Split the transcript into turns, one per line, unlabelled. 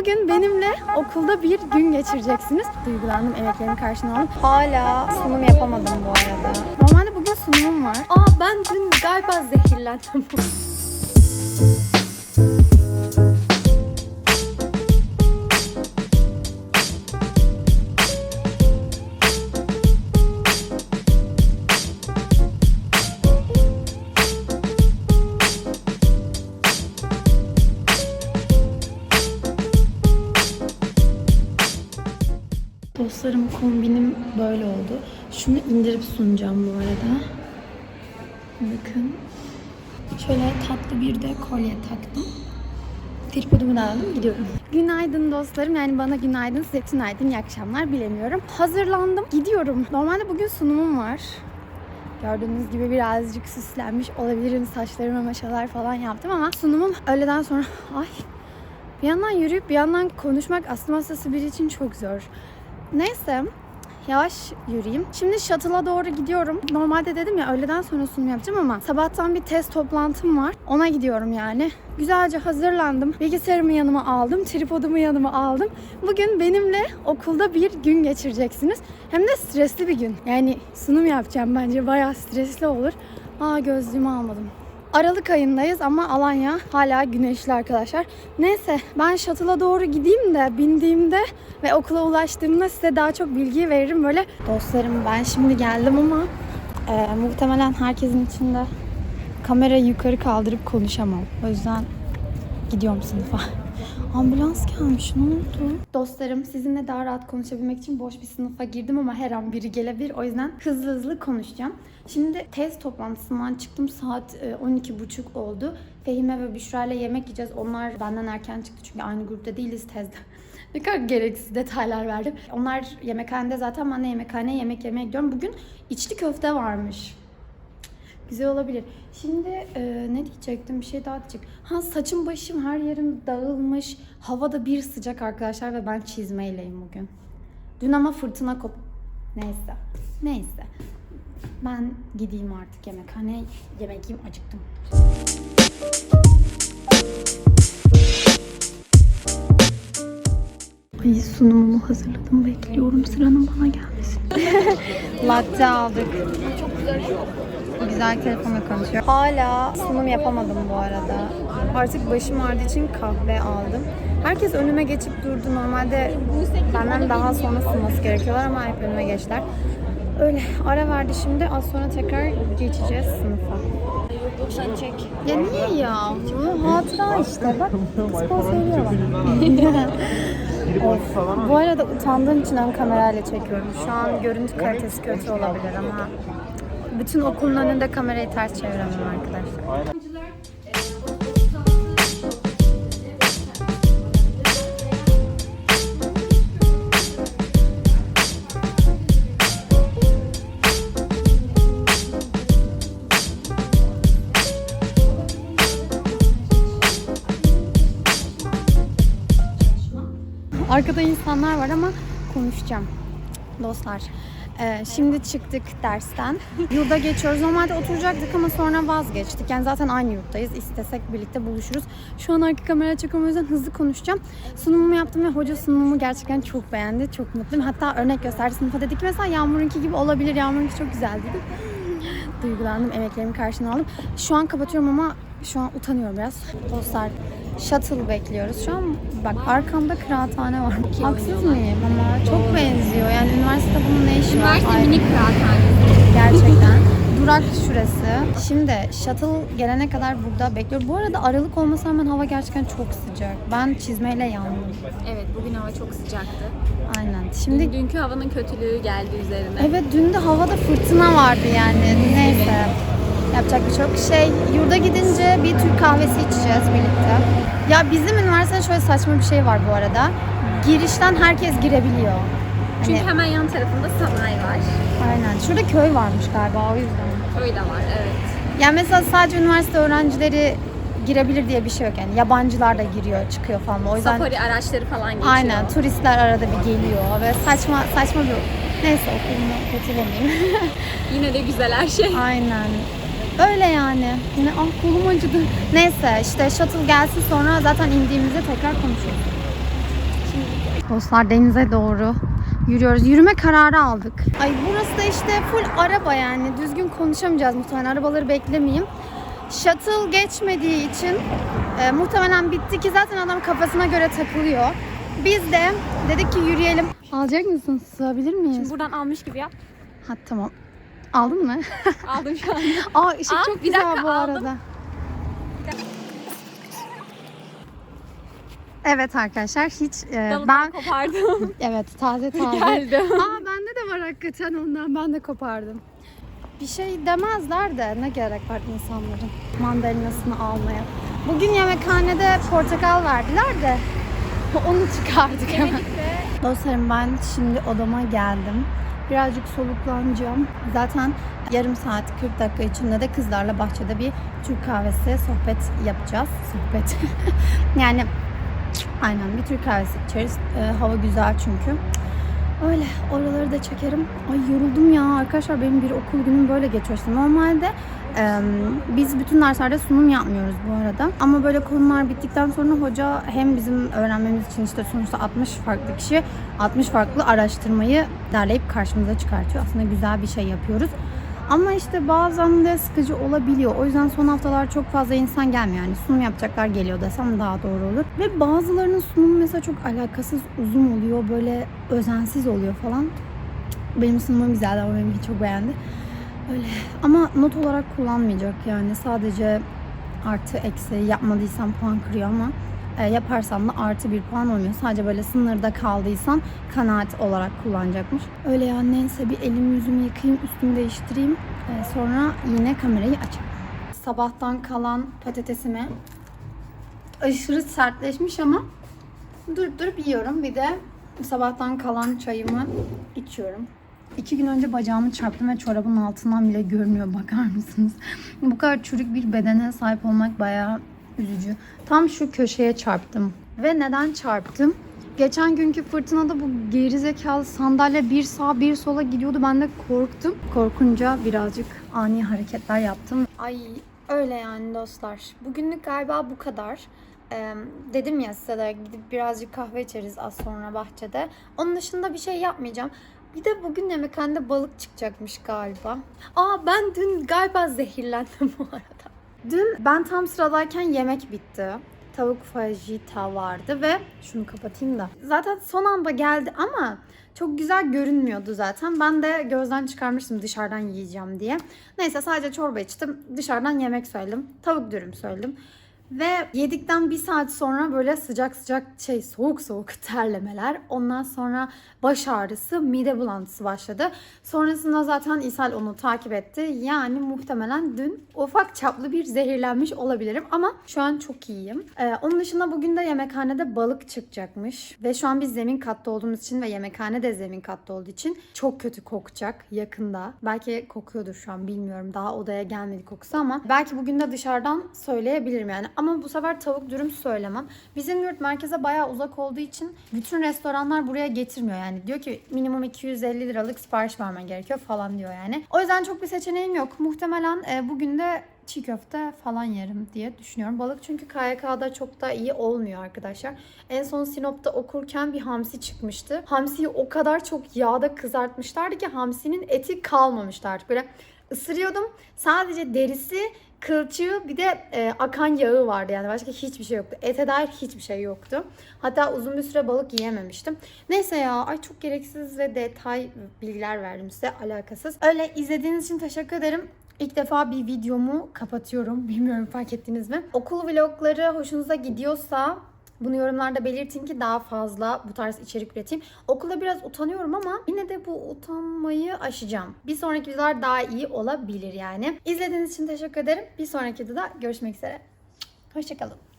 Bugün benimle okulda bir gün geçireceksiniz. Duygulandım, emeklerimi karşına aldım. Hala sunum yapamadım bu arada. Normalde bugün sunumum var. Aa ben dün galiba zehirlendim. kombinim böyle oldu. Şunu indirip sunacağım bu arada. Bakın. Şöyle tatlı bir de kolye taktım. Tripodumu da aldım gidiyorum. Günaydın dostlarım. Yani bana günaydın, size günaydın, iyi akşamlar bilemiyorum. Hazırlandım, gidiyorum. Normalde bugün sunumum var. Gördüğünüz gibi birazcık süslenmiş olabilirim. Saçlarıma maşalar falan yaptım ama sunumum öğleden sonra... Ay bir yandan yürüyüp bir yandan konuşmak astım hastası biri için çok zor. Neyse yavaş yürüyeyim. Şimdi shuttle'a doğru gidiyorum. Normalde dedim ya öğleden sonra sunum yapacağım ama sabahtan bir test toplantım var. Ona gidiyorum yani. Güzelce hazırlandım. Bilgisayarımı yanıma aldım. Tripodumu yanıma aldım. Bugün benimle okulda bir gün geçireceksiniz. Hem de stresli bir gün. Yani sunum yapacağım bence bayağı stresli olur. Aa gözlüğümü almadım. Aralık ayındayız ama Alanya hala güneşli arkadaşlar. Neyse ben shuttle'a doğru gideyim de bindiğimde ve okula ulaştığımda size daha çok bilgi veririm böyle. Dostlarım ben şimdi geldim ama e, muhtemelen herkesin içinde kamerayı yukarı kaldırıp konuşamam. O yüzden gidiyorum sınıfa. Ambulans gelmiş ne oldu? Dostlarım sizinle daha rahat konuşabilmek için boş bir sınıfa girdim ama her an biri gelebilir. O yüzden hızlı hızlı konuşacağım. Şimdi tez toplantısından çıktım saat e, 12.30 oldu. Fehime ve Büşra ile yemek yiyeceğiz. Onlar benden erken çıktı çünkü aynı grupta değiliz tezde. ne kadar gereksiz detaylar verdim. Onlar yemekhanede zaten ben de yemekhaneye yemek yemeye gidiyorum. Bugün içli köfte varmış. Güzel olabilir. Şimdi e, ne diyecektim? Bir şey daha diyecek. Ha saçım başım her yerim dağılmış. Hava da bir sıcak arkadaşlar ve ben çizmeyleyim bugün. Dün ama fırtına kop... Neyse. Neyse. Ben gideyim artık yemekhaneye. Yemek yiyeyim acıktım. Ay sunumumu hazırladım. Bekliyorum sıranın bana gelmesini. Latte aldık. Bu güzel telefonla konuşuyor. Hala sunum yapamadım bu arada. Artık başım ağrıdığı için kahve aldım. Herkes önüme geçip durdu. Normalde benden daha sonra sunması gerekiyorlar ama hep önüme geçtiler. Öyle ara verdi şimdi. Az sonra tekrar geçeceğiz sınıfa. Sen çek. Ya niye ya? Bu hatıra işte. Bak spor seviyor bak. Of. Bu arada utandığım için ön kamerayla çekiyorum. Şu an görüntü kalitesi kötü olabilir ama bütün okulun önünde kamerayı ters çeviremem arkadaşlar. İnsanlar var ama konuşacağım. Dostlar, e, şimdi çıktık dersten. Yurda geçiyoruz. Normalde oturacaktık ama sonra vazgeçtik. Yani zaten aynı yurttayız. İstesek birlikte buluşuruz. Şu an arka kamera çekiyorum o yüzden hızlı konuşacağım. Sunumumu yaptım ve hoca sunumumu gerçekten çok beğendi. Çok mutluyum. Hatta örnek gösterdi sınıfa dedi ki mesela Yağmur'unki gibi olabilir. Yağmur'unki çok güzel dedi. Duygulandım. Emeklerimi karşına aldım. Şu an kapatıyorum ama şu an utanıyorum biraz. Dostlar shuttle bekliyoruz. Şu an bak arkamda kıraathane var. Haksız mıyım ama çok benziyor. Yani üniversitede bunun ne işi var?
Üniversite minik kıraathanesi.
Gerçekten. Durak şurası. Şimdi shuttle gelene kadar burada bekliyorum. Bu arada aralık olmasına rağmen hava gerçekten çok sıcak. Ben çizmeyle yandım.
Evet bugün hava çok sıcaktı.
Aynen. Şimdi
Dünkü havanın kötülüğü geldi üzerine.
Evet dün de havada fırtına vardı yani. Neyse. Yapacak bir şey. Şey, yurda gidince bir Türk kahvesi içeceğiz birlikte. Ya bizim üniversitede şöyle saçma bir şey var bu arada. Girişten herkes girebiliyor.
Çünkü
Hani,
hemen yan tarafında sanayi var.
aynen. Şurada köy varmış galiba o yüzden.
Öyle var evet.
Yani mesela sadece üniversite öğrencileri girebilir diye bir şey yok yani. Yabancılar da giriyor, çıkıyor falan. O yüzden
Safari araçları falan geçiyor.
aynen turistler arada bir geliyor ve saçma saçma bir neyse okulumu kötülemeyeyim.
Yine de güzel her şey.
Aynen. Öyle yani. Yine ah kolum acıdı. Neyse işte shuttle gelsin sonra zaten indiğimizde tekrar konuşuruz. Dostlar denize doğru yürüyoruz. Yürüme kararı aldık. Ay burası da işte full araba yani. Düzgün konuşamayacağız muhtemelen. Arabaları beklemeyeyim. Shuttle geçmediği için e, muhtemelen bitti ki zaten adam kafasına göre takılıyor. Biz de dedik ki yürüyelim. Alacak mısın? Sığabilir miyiz?
Şimdi buradan almış gibi yap.
Ha tamam. Aldın mı?
Aldım şu an.
Aa ışık
Aa,
çok
bir
güzel
dakika,
bu
aldım.
arada. Evet arkadaşlar hiç e, ben
kopardım.
evet taze taze.
Geldi.
Aa bende de var hakikaten ondan ben de kopardım. Bir şey demezler de ne gerek var insanların mandalinasını almaya. Bugün yemekhanede portakal verdiler de onu çıkardık hemen. Dostlarım ben şimdi odama geldim. Birazcık soluklanacağım. Zaten yarım saat 40 dakika içinde de kızlarla bahçede bir Türk kahvesi sohbet yapacağız. Sohbet. yani aynen bir Türk kahvesi içeriz. Ee, hava güzel çünkü. Öyle oraları da çekerim. Ay yoruldum ya arkadaşlar benim bir okul günüm böyle geçiyor. Normalde e, biz bütün derslerde sunum yapmıyoruz bu arada. Ama böyle konular bittikten sonra hoca hem bizim öğrenmemiz için işte sonuçta 60 farklı kişi 60 farklı araştırmayı derleyip karşımıza çıkartıyor. Aslında güzel bir şey yapıyoruz. Ama işte bazen de sıkıcı olabiliyor. O yüzden son haftalar çok fazla insan gelmiyor. Yani sunum yapacaklar geliyor desem daha doğru olur. Ve bazılarının sunumu mesela çok alakasız uzun oluyor. Böyle özensiz oluyor falan. Benim sunumum güzeldi ama benimki çok beğendi. Öyle. Ama not olarak kullanmayacak yani. Sadece artı eksi yapmadıysam puan kırıyor ama e, yaparsam da artı bir puan olmuyor. Sadece böyle sınırda kaldıysan kanaat olarak kullanacakmış. Öyle ya neyse bir elimi yüzümü yıkayayım, üstümü değiştireyim. E, sonra yine kamerayı açayım. Sabahtan kalan patatesimi aşırı sertleşmiş ama durup durup yiyorum. Bir de sabahtan kalan çayımı içiyorum. İki gün önce bacağımı çarptım ve çorabın altından bile görünüyor bakar mısınız? Bu kadar çürük bir bedene sahip olmak bayağı üzücü. Tam şu köşeye çarptım. Ve neden çarptım? Geçen günkü fırtınada bu gerizekalı sandalye bir sağa bir sola gidiyordu. Ben de korktum. Korkunca birazcık ani hareketler yaptım. Ay öyle yani dostlar. Bugünlük galiba bu kadar. Ee, dedim ya size de gidip birazcık kahve içeriz az sonra bahçede. Onun dışında bir şey yapmayacağım. Bir de bugün yemekhanede balık çıkacakmış galiba. Aa ben dün galiba zehirlendim bu arada. Dün ben tam sıradayken yemek bitti. Tavuk fajita vardı ve şunu kapatayım da. Zaten son anda geldi ama çok güzel görünmüyordu zaten. Ben de gözden çıkarmıştım dışarıdan yiyeceğim diye. Neyse sadece çorba içtim. Dışarıdan yemek söyledim. Tavuk dürüm söyledim. Ve yedikten bir saat sonra böyle sıcak sıcak şey soğuk soğuk terlemeler. Ondan sonra baş ağrısı, mide bulantısı başladı. Sonrasında zaten ishal onu takip etti. Yani muhtemelen dün ufak çaplı bir zehirlenmiş olabilirim ama şu an çok iyiyim. Ee, onun dışında bugün de yemekhanede balık çıkacakmış. Ve şu an biz zemin katta olduğumuz için ve yemekhane de zemin katta olduğu için çok kötü kokacak yakında. Belki kokuyordur şu an bilmiyorum. Daha odaya gelmedi kokusu ama belki bugün de dışarıdan söyleyebilirim yani. Ama bu sefer tavuk dürüm söylemem. Bizim yurt merkeze bayağı uzak olduğu için bütün restoranlar buraya getirmiyor yani. Diyor ki minimum 250 liralık sipariş vermen gerekiyor falan diyor yani. O yüzden çok bir seçeneğim yok. Muhtemelen e, bugün de çiğ köfte falan yerim diye düşünüyorum. Balık çünkü KYK'da çok da iyi olmuyor arkadaşlar. En son Sinop'ta okurken bir hamsi çıkmıştı. Hamsiyi o kadar çok yağda kızartmışlardı ki hamsinin eti kalmamıştı artık. Böyle ısırıyordum. Sadece derisi, kılçığı bir de e, akan yağı vardı yani başka hiçbir şey yoktu. Ete dair hiçbir şey yoktu. Hatta uzun bir süre balık yiyememiştim. Neyse ya ay çok gereksiz ve detay bilgiler verdim size alakasız. Öyle izlediğiniz için teşekkür ederim. İlk defa bir videomu kapatıyorum. Bilmiyorum fark ettiniz mi? Okul vlogları hoşunuza gidiyorsa bunu yorumlarda belirtin ki daha fazla bu tarz içerik üreteyim. Okulda biraz utanıyorum ama yine de bu utanmayı aşacağım. Bir sonraki videolar daha iyi olabilir yani. İzlediğiniz için teşekkür ederim. Bir sonraki videoda görüşmek üzere. Hoşçakalın.